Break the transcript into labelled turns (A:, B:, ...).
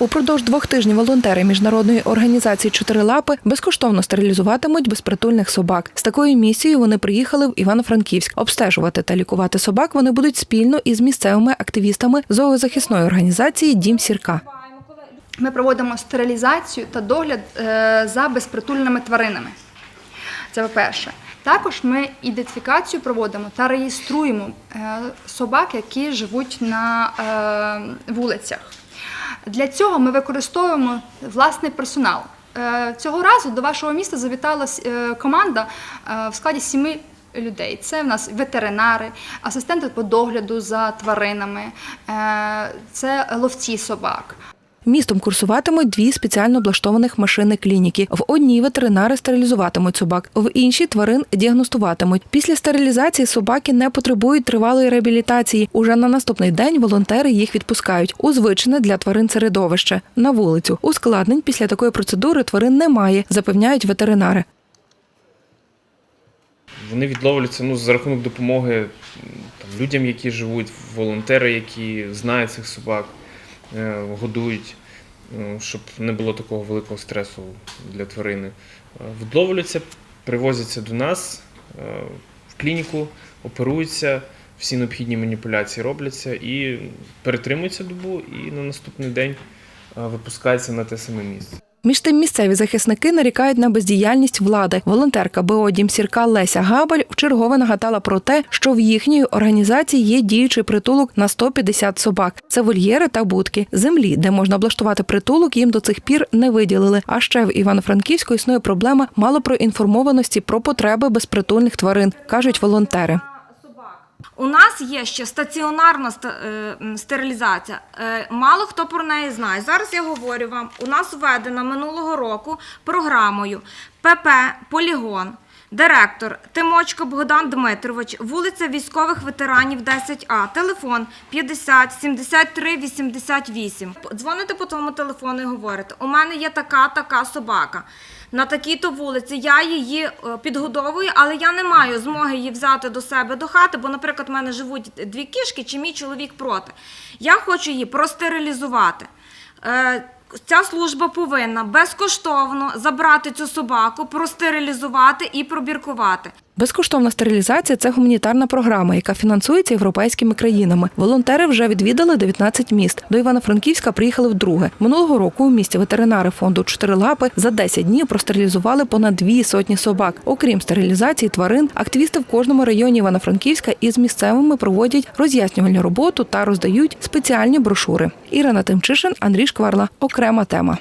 A: Упродовж двох тижнів волонтери міжнародної організації Чотирилапи безкоштовно стерилізуватимуть безпритульних собак. З такою місією вони приїхали в Івано-Франківськ. Обстежувати та лікувати собак вони будуть спільно із місцевими активістами зоозахисної організації Дім Сірка.
B: Ми проводимо стерилізацію та догляд е, за безпритульними тваринами. Це по-перше. Також ми ідентифікацію проводимо та реєструємо е, собак, які живуть на е, вулицях. Для цього ми використовуємо власний персонал. Е, Цього разу до вашого міста завітала е, команда е, в складі сіми людей. Це в нас ветеринари, асистенти по догляду за тваринами, це ловці собак.
A: Містом курсуватимуть дві спеціально облаштованих машини клініки. В одній ветеринари стерилізуватимуть собак, в іншій тварин діагностуватимуть. Після стерилізації собаки не потребують тривалої реабілітації. Уже на наступний день волонтери їх відпускають у звичне для тварин середовище на вулицю. Ускладнень після такої процедури тварин немає, запевняють ветеринари.
C: Вони відловлюються ну, за рахунок допомоги там, людям, які живуть, волонтери, які знають цих собак, годують, е, щоб не було такого великого стресу для тварини. Е, Відловлюються, привозяться до нас е, в клініку, оперуються, всі необхідні маніпуляції робляться і перетримуються добу, і на наступний день е, випускаються на те саме місце.
A: Між тим місцеві захисники нарікають на бездіяльність влади. Волонтерка БО «Дім Сірка Леся Габаль вчергове нагадала про те, що в їхньої організації є діючий притулок на 150 собак. Це вольєри та будки. Землі, де можна облаштувати притулок, їм до цих пір не виділили. А ще в Івано-Франківську існує проблема малопроінформованості про потреби безпритульних тварин, кажуть волонтери.
D: У нас є ще стаціонарна ста- е, стерилізація. Е, Мало хто про неї знає. Зараз я говорю вам, у нас введена минулого року програмою ПП Полігон. Директор Тимочко Богдан Дмитрович, вулиця військових ветеранів 10А, телефон 50 73 88. Дзвоните по тому телефону і говорите: у мене є така така собака. На такій-то вулиці я її е, підгодовую, але я не маю змоги її взяти до себе до хати, бо, наприклад, в мене живуть дві кішки, чи мій чоловік проти. Я хочу її простерилізувати. Ця служба повинна безкоштовно забрати цю собаку, простерилізувати і пробіркувати.
A: Безкоштовна стерилізація це гуманітарна програма, яка фінансується європейськими країнами. Волонтери вже відвідали 19 міст. До Івано-Франківська приїхали вдруге. Минулого року у місті ветеринари фонду Чотирилапи за 10 днів простерилізували понад дві сотні собак. Окрім стерилізації тварин, активісти в кожному районі Івано-Франківська із місцевими проводять роз'яснювальну роботу та роздають спеціальні брошури. Ірина Тимчишин, Андрій Шкварла. Окрема тема.